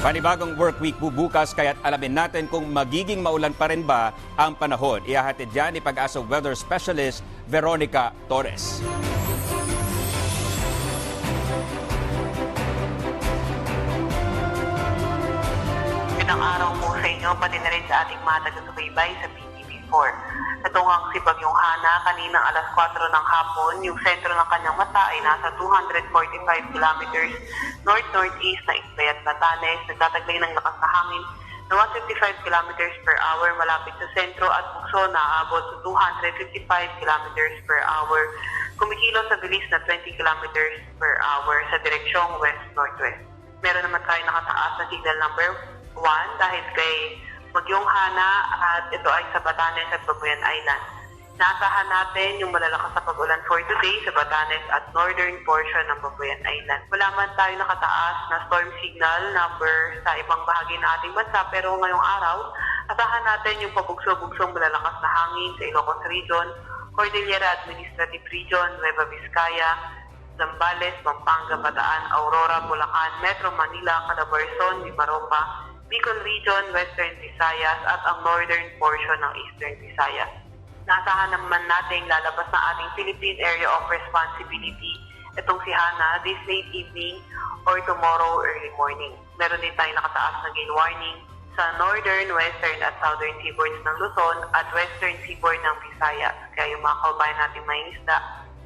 Panibagong work week bubukas kaya't alamin natin kung magiging maulan pa rin ba ang panahon. Ihahatid yan ni Pag-asa Weather Specialist Veronica Torres. Magandang araw po sa inyo, pati na rin sa ating mga taga-subaybay sa PTV4. Natungang si Bagyong Hana kaninang alas 4 ng hapon, yung sentro ng kanyang mata ay nasa 245 kilometers north-northeast na Isbayat Batanes, nagtataglay ng lakas na hangin na 155 kilometers per hour malapit sa sentro at bukso na aabot sa 255 kilometers per hour. Kumikilos sa bilis na 20 kilometers per hour sa direksyong west-northwest meron naman tayo nakataas na signal number 1 dahil kay Bagyong Hana at ito ay sa Batanes at Babuyan Island. Naasahan natin yung malalakas na pag-ulan for today sa Batanes at northern portion ng Babuyan Island. Wala man tayo nakataas na storm signal number sa ibang bahagi ng ating bansa pero ngayong araw, asahan natin yung pabugso-bugsong malalakas na hangin sa Ilocos Region, Cordillera Administrative Region, Nueva Vizcaya, Zambales, Pampanga, Bataan, Aurora, Bulacan, Metro Manila, Calabarzon, Mimaropa, Bicol Region, Western Visayas at ang northern portion ng Eastern Visayas. Naasahan naman natin lalabas na ating Philippine Area of Responsibility itong si Hana this late evening or tomorrow early morning. Meron din tayong nakataas na gale warning sa northern, western at southern seaboards ng Luzon at western seaboard ng Visayas. Kaya yung mga kaubayan natin may isda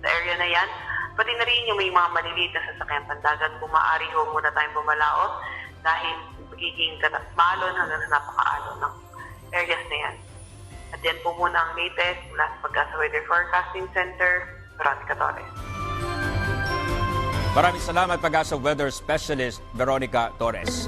sa area na yan, pati na rin yung may mga maliliit na sasakyan pandagat, kung maaari ho muna tayong bumalaot dahil magiging maalon hanggang sa napakaalon ng areas na yan. At yan po muna ang latest mula sa Pag-asa Weather Forecasting Center, Veronica Torres. Maraming salamat Pag-asa Weather Specialist Veronica Torres.